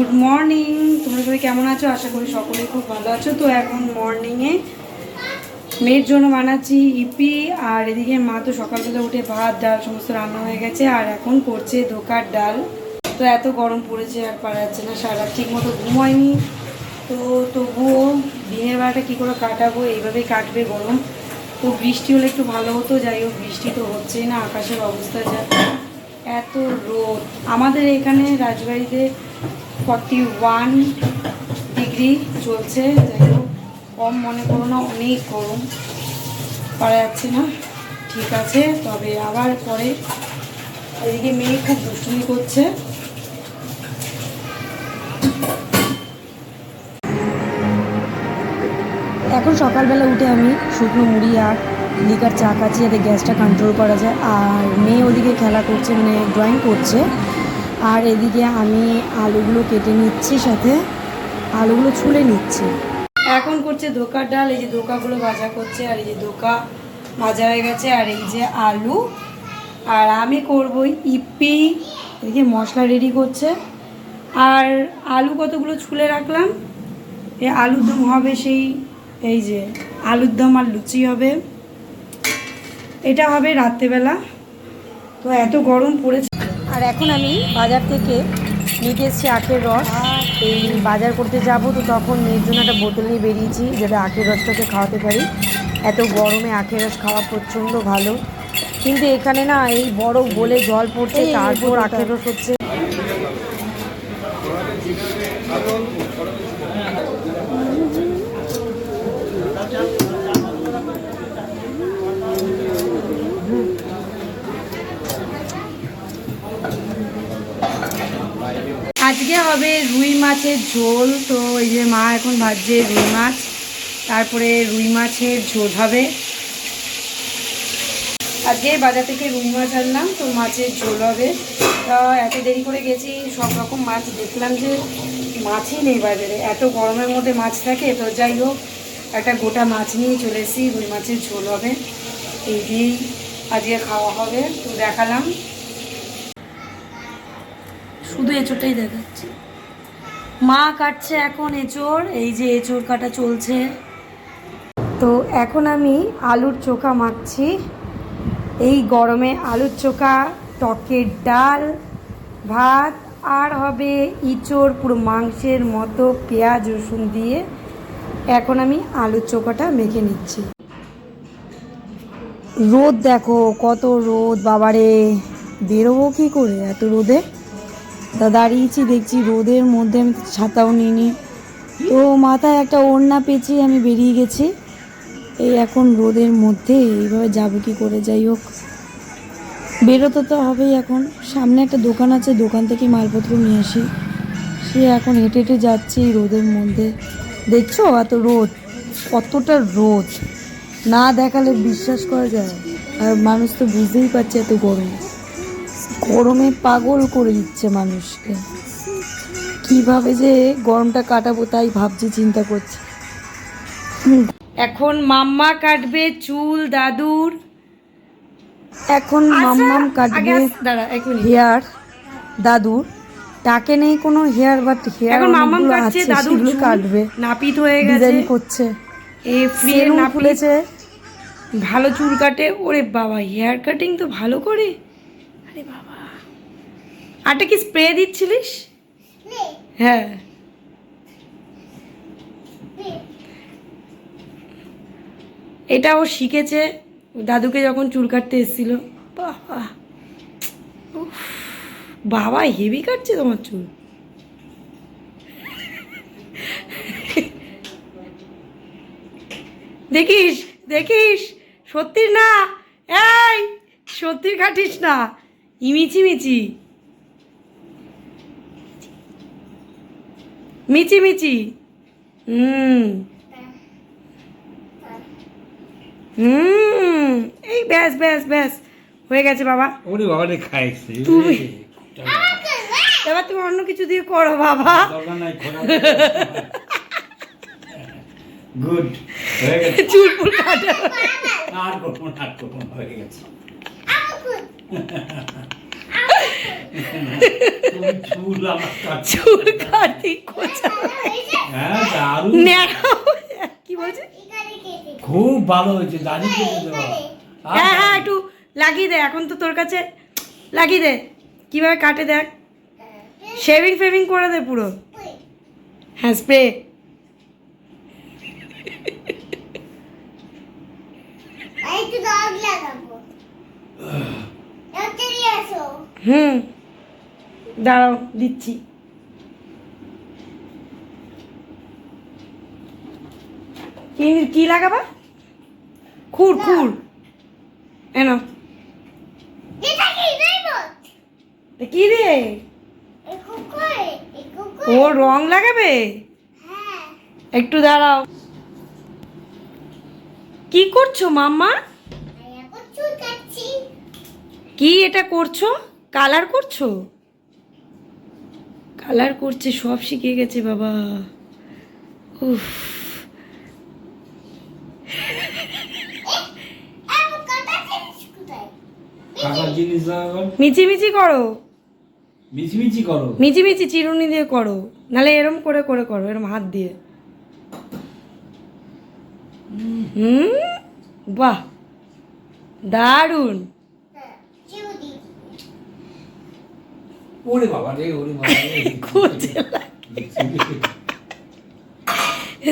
Good morning তোমরা সবাই কেমন আছো? আশা করি সকলেই খুব ভালো আছো। তো এখন মর্নিংয়ে মেয়ের জন্য বানাচ্ছি ইপি আর এদিকে মা তো সকালবেলা উঠে ভাত, ডাল, সমস্ত রান্না হয়ে গেছে, আর এখন করছে দোকার ডাল। তো এত গরম পড়েছে আর পারা যাচ্ছে না, সারা ঠিক মতো ঘুম হয়নি তো তবুও দিনের বেলাটা কী করে কাটাবো, এইভাবেই কাটবে গরম। তো বৃষ্টি হলে একটু ভালো হতো, যাই হোক বৃষ্টি তো হচ্ছেই না, আকাশের অবস্থা যা। এত রোদ। আমাদের এখানে রাজবাড়িতে ফর্টি ওয়ান ডিগ্রি চলছে, যাই হোক, কম মনে করো না, অনেক গরম। পারা যাচ্ছে না, ঠিক আছে, তবে আবার পরে এদিকে মেয়ে খুব দুষ্টুমি করছে। এখন সকালবেলা উঠে আমি শুকনো মুড়ি আর লিকার চা খাচ্ছি, যাতে গ্যাসটা কন্ট্রোল করা যায়। আর মেয়ে ওদিকে খেলা করছে মানে ড্রয়িং করছে। আর এদিকে আমি আলুগুলো কেটে নিচ্ছি সাথে। আলুগুলো ছুলে নিচ্ছি। এখন করছে ধোকার ডাল, এই যে ধোকাগুলো ভাজা করছে, আর এই যে ধোকা ভাজা হয়ে গেছে, আর এই যে আলু। আর আমি করব ইপি এদিকে মশলা রেডি করছে। আর আলু কতগুলো ছুলে রাখলাম? এই আলুর দম হবে সেই, এই যে আলুর দম আর লুচি হবে। এটা হবে রাত্রেবেলা। তো এত গরম পড়েছে। আর এখন আমি বাজার থেকে নিতে এসেছি আখের রস। এই বাজার করতে যাব তো তখন মেয়ের জন্য একটা বোতল নিয়ে বেরিয়েছি যাতে আখের রসটাকে খাওয়াতে পারি। এত গরমে আখের রস খাওয়া প্রচণ্ড ভালো। কিন্তু এখানে না এই বড় বলে জল পড়ছে তারপর আখের রস হচ্ছে। আজকে হবে রুই মাছের ঝোল। তো এই যে মা এখন ভাজছে রুই মাছ, তারপরে রুই মাছের ঝোল হবে। আজকে বাজার থেকে রুই মাছ আনলাম, তো মাছের ঝোল হবে। তা এত দেরি করে গেছি, সব রকম মাছ দেখলাম যে মাছই নেই বাজারে। এত গরমের মধ্যে মাছ থাকে, তো যাই হোক, একটা গোটা মাছ নিয়ে চলে এসেছি, রুই মাছের ঝোল হবে। এই দিয়েই আজকে খাওয়া হবে, তো দেখালাম। শুধু এঁচোড়টাই দেখাচ্ছি। মা কাটছে এখন এঁচোড়, এই যে এঁচোড় কাটা চলছে। তো এখন আমি আলুর চোখা মাখছি। এই গরমে আলুর চোখা, টকের ডাল, ভাত, আর হবে ইঁচড়, পুরো মাংসের মতো পেঁয়াজ, রসুন দিয়ে এখন আমি আলুর চোখাটা মেখে নিচ্ছি। রোদ দেখো, কত রোদ, বাবারে। বেরোবো কী করে এত রোদে? তা দাঁড়িয়েছি, দেখছি রোদের মধ্যে আমি ছাতাও নিইনি। তো মাথায় একটা ওড়না পেঁচিয়ে আমি বেরিয়ে গেছি। এই এখন রোদের মধ্যে এইভাবে যাব কি করে, যাই হোক। বেরোতে তো হবেই এখন। সামনে একটা দোকান আছে, দোকান থেকে মালপত্র নিয়ে আসি। সে এখন হেঁটে হেঁটে যাচ্ছে এই রোদের মধ্যে। দেখছ এত রোদ, কতটা রোদ। না দেখালে বিশ্বাস করা যায়। আর মানুষ তো বুঝতেই পারছে এত গরম। গরমে পাগল করে দিচ্ছে মানুষকে। কীভাবে যে গরমটা কাটাবো তাই ভাবছি চিন্তা করছি। এখন মাম্মা কাটবে চুল দাদুর। এখন মাম্মাম কাটবে হেয়ার দাদুর। তাকে নেই কোনো হেয়ার বাট হেয়ার মাম্মাম কাটছে দাদুর কাটবে। নাপিত হয়ে গেছে। ডিজাইন করছে। এ ফ্রি সেলুন নাপিত। খুলেছে। ভালো চুল কাটে ওরে বাবা হেয়ার কাটিং তো ভালো করে। আরে বাবা। আরটা কি স্প্রে দিচ্ছিলিস? হ্যাঁ। এটা ও শিখেছে। দাদুকে যখন চুল কাটতে এসেছিল। বাবা। বাবা হেভি কাটছে তোমার চুল। দেখিস দেখিস। সত্যি না। এই সত্যি কাটিস না। ইমিচি মিচি। মিচি মিচি। হুম। হুম। এই ব্যাস ব্যাস ব্যাস। হয়ে গেছে বাবা। ওরে বাবা রে খাইছে। তুই। এবার তুমি অন্য কিছু দিয়ে করো বাবা। গুড। হয়ে কাটা। আর করব না আর করব হয়ে গেছে? তুমি চুল কাটি হ্যাঁ কি বলছে? খুব ভালো হয়েছে দাড়ি কেটে দেওয়া। হ্যাঁ হ্যাঁ একটু লাগিয়ে দে এখন তো তোর কাছে লাগিয়ে দে। কীভাবে কাটে দেখ। শেভিং ফেভিং করে দে পুরো। হ্যাঁ স্প্রে একটু দাগ লাগাবো হুম দাঁড়াও দিচ্ছি। কি কি লাগাবা? খুর খুর। এনো কি রে? ও রং লাগাবে? হ্যাঁ। একটু দাঁড়াও। কি করছ মাম্মা আমি এখন চুল কাটছি কি এটা করছ? কালার করছ? কালার করছে সব শিখে গেছে বাবা। উফ। মিচিমিচি করো। মিচমিচি করো। মিচিমিচি চিরুনি দিয়ে করো। নালে এরম করে করে করো এরম হাত দিয়ে। হুম বাহ। দারুণ হ্যাঁ চিউদি ওরে বাবা রে ওরে বাবা রে।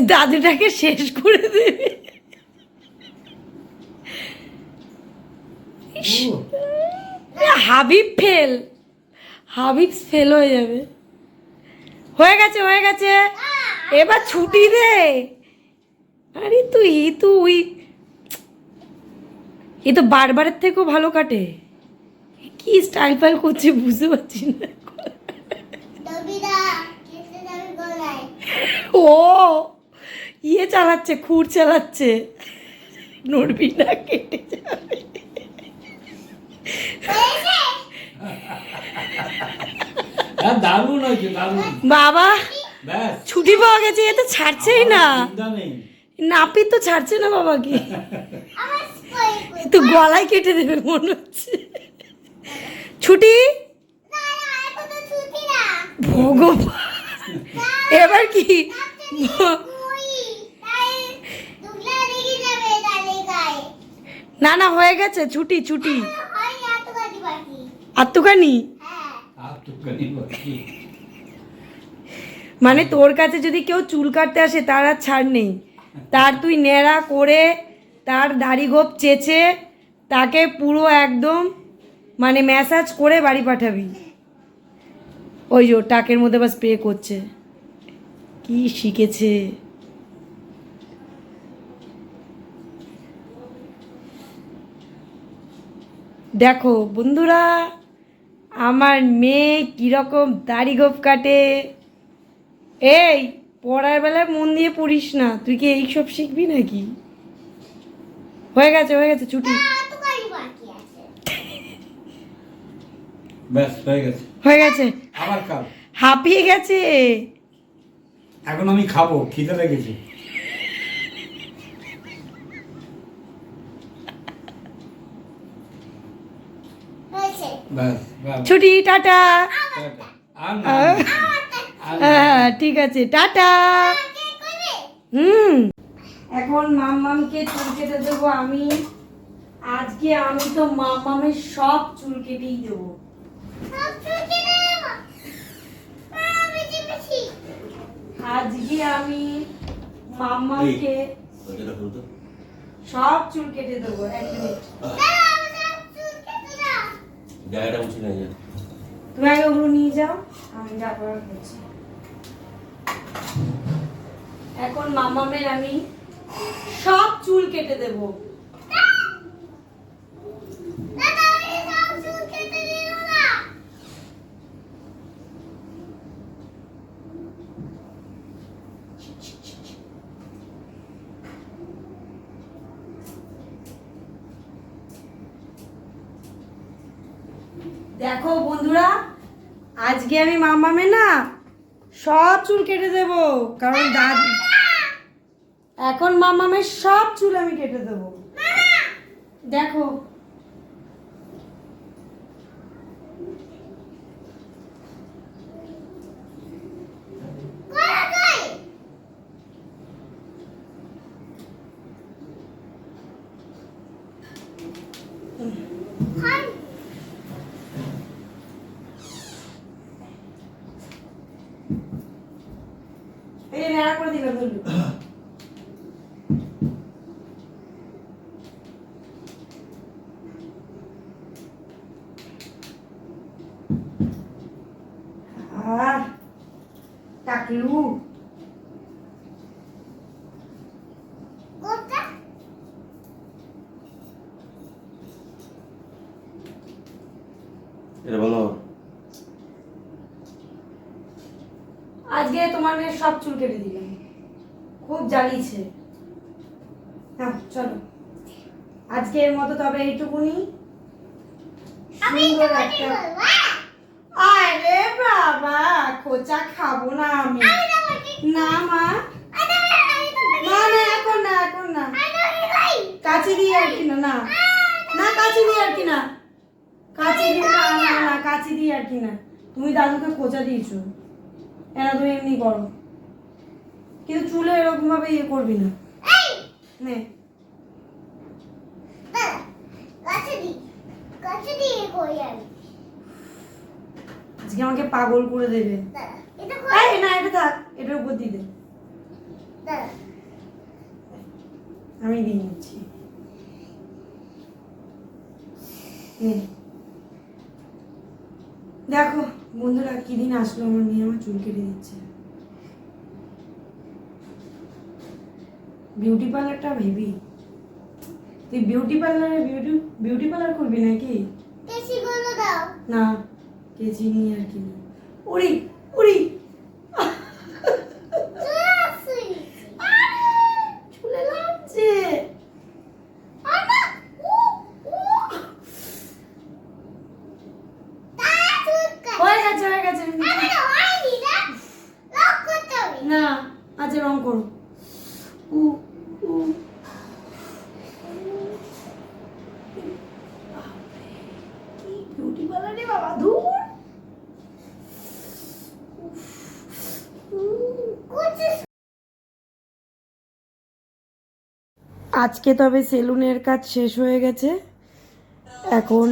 দাদুটাকে শেষ করে দেবে। হাবিব ফেল। হাবিব ফেল হয়ে যাবে। হয়ে গেছে হয়ে গেছে। এবার ছুটি দে। আরে তুই তুই। এ তো বারবারের থেকেও ভালো কাটে। কি স্টাইল ফাইল করছে বুঝতে পারছি না। ও ইয়ে চালাচ্ছে খুর চালাচ্ছে। নড়বি না কেটে যাবে। হ্যাঁ বাবা ছুটি পাওয়া গেছে এ তো ছাড়ছেই না। নাপিত তো ছাড়ছে না বাবাকে। তো গলায় কেটে দেবে মনে হচ্ছে। ছুটি? ভগবান। এবার কি? না না হয়ে গেছে ছুটি ছুটি। আত্মখানি? তো মানে তোর কাছে যদি কেউ চুল কাটতে আসে তার আর ছাড় নেই। তার তুই নেড়া করে তার দাড়ি গোপ চেচে তাকে পুরো একদম মানে ম্যাসাজ করে বাড়ি পাঠাবি। ওই যে টাকের মধ্যে বা স্প্রে করছে। কি শিখেছে। দেখো বন্ধুরা, আমার মেয়ে কীরকম দাড়ি গোপ কাটে। এই, পড়ার বেলায় মন দিয়ে পড়িস না। তুই কি এইসব শিখবি নাকি? হয়ে গেছে হয়ে গেছে, ছুটি এত কাটি বাকি আছে ব্যাস হয়ে গেছে। হয়ে গেছে। আবার কাল। হাঁপিয়ে গেছে। এখন আমি খাব খিদে লেগেছে। ছুটি টাটা। না। হ্যাঁ। ঠিক আছে টাটা। হুম। এখন মাম্মামকে চুল কেটে দেবো আমি। আজকে আমি তো মাম্মামের সব চুল কেটেই দেবো সব ছুটি না আমি বেশি আজকে আমি মাম্মামকে সব চুল কেটে দেবো এক মিনিট। জায়গাটা উঠে না যায় তুমি আগে ওগুলো নিয়ে যাও আমি যা করার করছি। এখন মামামের আমি সব চুল কেটে দেবো দাদা আমি সব চুল কেটে দিল না দেখো বন্ধুরা আজকে আমি মামামে না সব চুল কেটে দেব কারণ দাদ এখন মামামের সব চুল আমি কেটে দেব। দেখো এই নেড়া করে দিলাম ধরলু। টাকলু এটা বলো। আজকে তোমার মেয়ের সব চুল কেটে দিলাম। খুব জ্বালিয়েছে। হ্যাঁ চলো। আজকের মতো তবে এইটুকুনি। সুন্দর একটা হ্যাঁ? আরে বাবা খোঁচা খাব না আমি। না মা। না না এখন না এখন না। কাচি দিয়ে আর কি না না। না কাচি দিয়ে আর কি না। কাচি দিয়ে না না কাচি দিয়ে আর কি না। তুমি দাদুকে খোঁচা দিয়েছ। এরা তুমি এমনি করো কিন্তু চুলে এরকম ভাবে ইয়ে করবি না। নে। আমি। আজকে আমাকে পাগল করে দেবে। এটা না এটা থাক এটার উপর দিয়ে দে। আমি দিয়ে নিচ্ছি নে। দেখো। বন্ধুরা কি দিন আসলো? আমার মেয়ে আমার চুল কেটে দিচ্ছে। বিউটি পার্লারটা ভেবি তুই বিউটি পার্লারে বিউটি বিউটি পার্লার করবি নাকি? কেসি গুলো দাও। না কেচি নিয়ে আর কি না। উড়ি উড়ি চলে আসছি চুলে লাগছে আনা উ উ তারা চুপ কর হয়ে গেছে হয়ে গেছে আমি তো হয়নি না লক করতে হবে না আচ্ছা রং করো উ উ কি রে বাবা ধুর। আজকে তবে সেলুনের কাজ শেষ হয়ে গেছে। এখন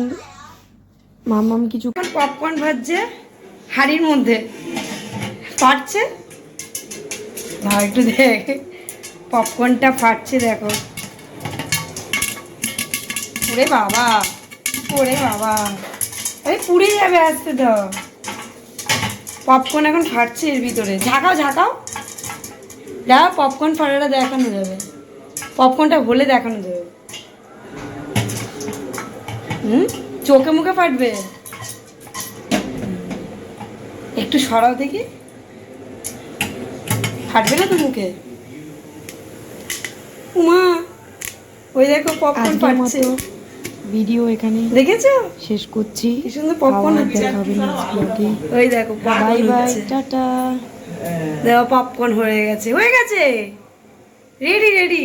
মামাম কিছু পপকর্ন ভাজছে হাড়ির মধ্যে। ফাটছে? ভাই একটু দেখ। পপকর্নটা ফাটছে দেখো। ওরে বাবা ওরে বাবা। আরে পুড়ে যাবে আসতে তো পপকর্ন এখন ফাটছে এর ভিতরে। ঝাঁকাও ঝাঁকাও। যা পপকর্ন ফাটাটা দেখানো যাবে। পপকর্নটা হলে দেখানো যাবে। হুম? চোখে মুখে ফাটবে? একটু সরাও দেখি। ফাটবে না তো মুখে? উমা ওই দেখো পপকর্ন ফাটছে। ভিডিও এখানে দেখেছ? শেষ করছি। কি সুন্দর পপকর্ন হচ্ছে। ওই দেখো বাই বাই টাটা। দেখো পপকর্ন হয়ে গেছে। হয়ে গেছে? Ready ready